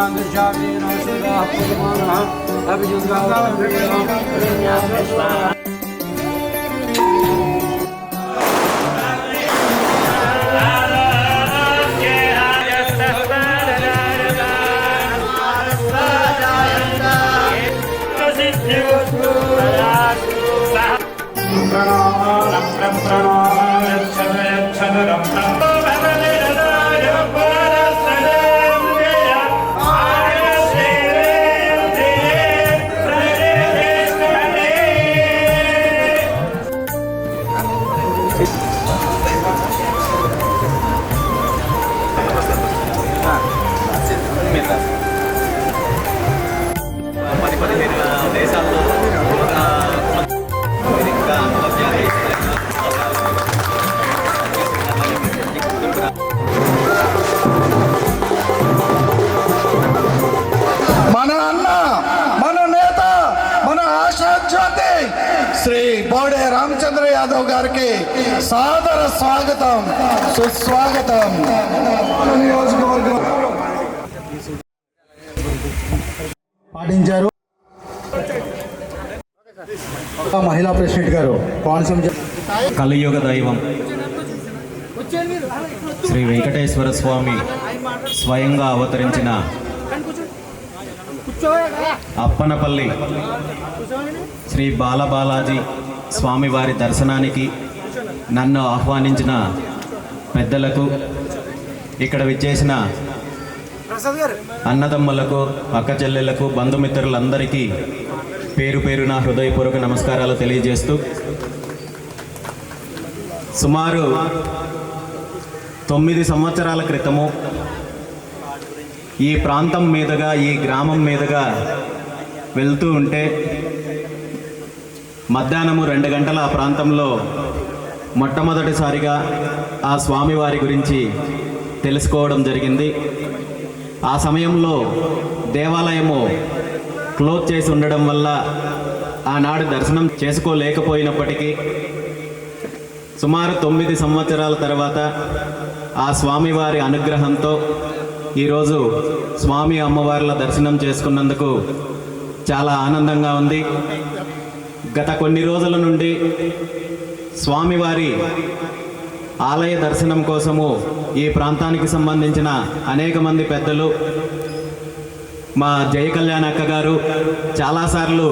Rahman Cabir Asırah Kurmanah Tabi Cızgal'da Büyüyorum Dünya Peşmanah Ram Ram Ram Ram Ram Ram Ram Ram సాదర స్వాగతం సుస్వాగతం. నియోజకవర్గం పాటించారు. మహిళా ప్రెసిడెంట్ గారు కోనసీమ కలియుగ దైవం శ్రీ వెంకటేశ్వర స్వామి స్వయంగా అవతరించిన అప్పనపల్లి శ్రీ బాలబాలాజీ స్వామివారి దర్శనానికి నన్ను ఆహ్వానించిన పెద్దలకు ఇక్కడ విచ్చేసిన అన్నదమ్ములకు అక్క చెల్లెళ్ళకు బంధుమిత్రులందరికీ పేరు పేరున హృదయపూర్వక నమస్కారాలు తెలియజేస్తూ సుమారు తొమ్మిది సంవత్సరాల క్రితము ఈ ప్రాంతం మీదుగా ఈ గ్రామం మీదుగా వెళ్తూ ఉంటే మధ్యాహ్నము రెండు గంటల ఆ ప్రాంతంలో మొట్టమొదటిసారిగా ఆ స్వామివారి గురించి తెలుసుకోవడం జరిగింది. ఆ సమయంలో దేవాలయము క్లోజ్ చేసి ఉండడం వల్ల ఆనాడు దర్శనం చేసుకోలేకపోయినప్పటికీ సుమారు తొమ్మిది సంవత్సరాల తర్వాత ఆ స్వామివారి అనుగ్రహంతో ఈరోజు స్వామి అమ్మవార్ల దర్శనం చేసుకున్నందుకు చాలా ఆనందంగా ఉంది. గత కొన్ని రోజుల నుండి స్వామివారి ఆలయ దర్శనం కోసము ఈ ప్రాంతానికి సంబంధించిన అనేక మంది పెద్దలు మా జయ కళ్యాణ్ అక్క గారు చాలాసార్లు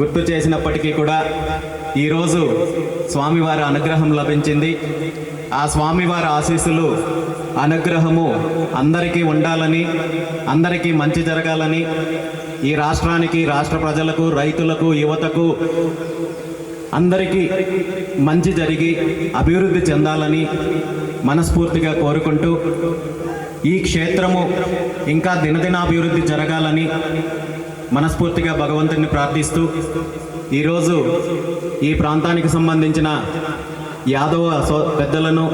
గుర్తు చేసినప్పటికీ కూడా ఈరోజు స్వామివారి అనుగ్రహం లభించింది. ఆ స్వామివారి ఆశీస్సులు అనుగ్రహము అందరికీ ఉండాలని అందరికీ మంచి జరగాలని ఈ రాష్ట్రానికి రాష్ట్ర ప్రజలకు రైతులకు యువతకు అందరికీ మంచి జరిగి అభివృద్ధి చెందాలని మనస్ఫూర్తిగా కోరుకుంటూ ఈ క్షేత్రము ఇంకా దినదినాభివృద్ధి జరగాలని మనస్ఫూర్తిగా భగవంతుని ప్రార్థిస్తూ ఈరోజు ఈ ప్రాంతానికి సంబంధించిన యాదవ సో పెద్దలను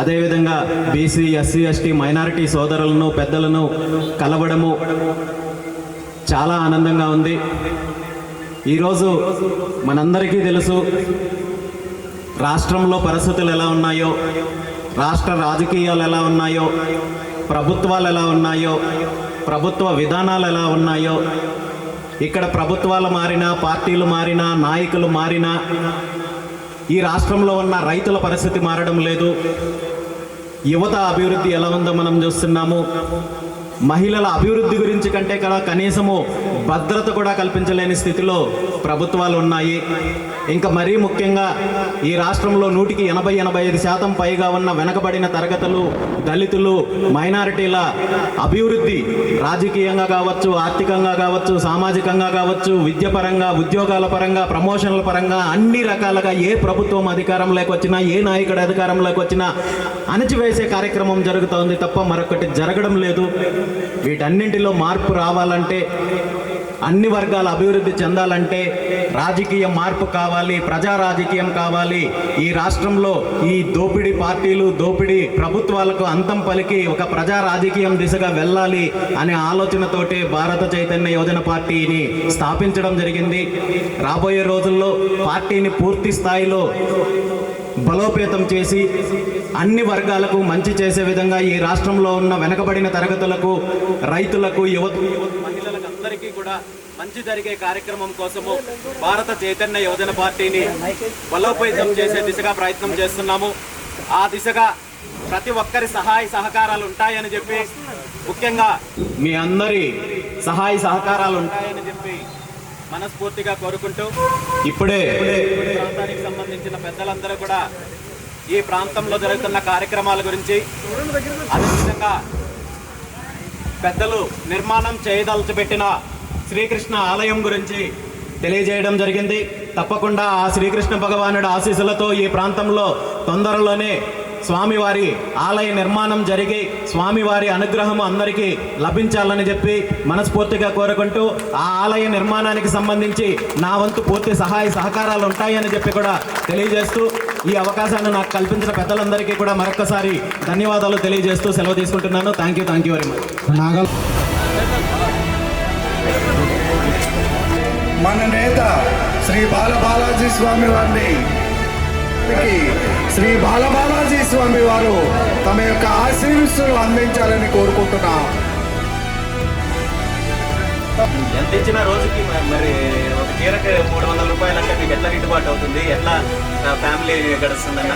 అదేవిధంగా బీసీ ఎస్సీ ఎస్టీ మైనారిటీ సోదరులను పెద్దలను కలవడము చాలా ఆనందంగా ఉంది. ఈరోజు మనందరికీ తెలుసు రాష్ట్రంలో పరిస్థితులు ఎలా ఉన్నాయో రాష్ట్ర రాజకీయాలు ఎలా ఉన్నాయో ప్రభుత్వాలు ఎలా ఉన్నాయో ప్రభుత్వ విధానాలు ఎలా ఉన్నాయో ఇక్కడ ప్రభుత్వాలు మారినా పార్టీలు మారినా నాయకులు మారినా ఈ రాష్ట్రంలో ఉన్న రైతుల పరిస్థితి మారడం లేదు. యువత అభివృద్ధి ఎలా ఉందో మనం చూస్తున్నాము. మహిళల అభివృద్ధి గురించి కంటే కూడా కనీసము భద్రత కూడా కల్పించలేని స్థితిలో ప్రభుత్వాలు ఉన్నాయి. ఇంకా మరీ ముఖ్యంగా ఈ రాష్ట్రంలో నూటికి ఎనభై ఎనభై ఐదు శాతం పైగా ఉన్న వెనకబడిన తరగతులు దళితులు మైనారిటీల అభివృద్ధి రాజకీయంగా కావచ్చు ఆర్థికంగా కావచ్చు సామాజికంగా కావచ్చు విద్యపరంగా ఉద్యోగాల పరంగా ప్రమోషన్ల పరంగా అన్ని రకాలుగా ఏ ప్రభుత్వం అధికారంలోకి వచ్చినా ఏ నాయకుడు అధికారంలోకి వచ్చినా అణచివేసే కార్యక్రమం జరుగుతోంది తప్ప మరొకటి జరగడం లేదు. వీటన్నింటిలో మార్పు రావాలంటే అన్ని వర్గాల అభివృద్ధి చెందాలంటే రాజకీయ మార్పు కావాలి ప్రజా రాజకీయం కావాలి. ఈ రాష్ట్రంలో ఈ దోపిడీ పార్టీలు దోపిడీ ప్రభుత్వాలకు అంతం పలికి ఒక ప్రజా రాజకీయం దిశగా వెళ్ళాలి అనే ఆలోచనతోటే భారత చైతన్య యోజన పార్టీని స్థాపించడం జరిగింది. రాబోయే రోజుల్లో పార్టీని పూర్తి స్థాయిలో బలోపేతం చేసి అన్ని వర్గాలకు మంచి చేసే విధంగా ఈ రాష్ట్రంలో ఉన్న వెనకబడిన తరగతులకు రైతులకు యువత మహిళలకు అందరికీ కూడా మంచి జరిగే కార్యక్రమం కోసము భారత చైతన్య యువజన పార్టీని బలోపేతం చేసే దిశగా ప్రయత్నం చేస్తున్నాము. ఆ దిశగా ప్రతి ఒక్కరి సహాయ సహకారాలు ఉంటాయని చెప్పి ముఖ్యంగా మీ అందరి సహాయ సహకారాలు ఉంటాయని చెప్పి మనస్ఫూర్తిగా కోరుకుంటూ ఇప్పుడే ప్రాంతానికి సంబంధించిన పెద్దలందరూ కూడా ఈ ప్రాంతంలో జరుగుతున్న కార్యక్రమాల గురించి అదేవిధంగా పెద్దలు నిర్మాణం చేయదలచబెట్టిన శ్రీకృష్ణ ఆలయం గురించి తెలియజేయడం జరిగింది. తప్పకుండా ఆ శ్రీకృష్ణ భగవానుడి ఆశీస్సులతో ఈ ప్రాంతంలో తొందరలోనే స్వామివారి ఆలయ నిర్మాణం జరిగి స్వామివారి అనుగ్రహం అందరికీ లభించాలని చెప్పి మనస్ఫూర్తిగా కోరుకుంటూ ఆ ఆలయ నిర్మాణానికి సంబంధించి నా వంతు పూర్తి సహాయ సహకారాలు ఉంటాయని చెప్పి కూడా తెలియజేస్తూ ఈ అవకాశాన్ని నాకు కల్పించిన పెద్దలందరికీ కూడా మరొకసారి ధన్యవాదాలు తెలియజేస్తూ సెలవు తీసుకుంటున్నాను. Thank you thank you very much నాగల్ మన నేత శ్రీ బాలబాలాజీ స్వామి వారిని శ్రీ బాలబాలాజీ స్వామి వారు తమ యొక్క ఆశీర్వస్సులు అందించాలని కోరుకుంటున్నా. ఎంత ఇచ్చిన రోజుకి మరి ఒక చీరకి మూడు వందల రూపాయలు అంటే మీకు ఎట్లా గిట్టుబాటు అవుతుంది. ఎట్లా ఫ్యామిలీ గడుస్తుందన్న?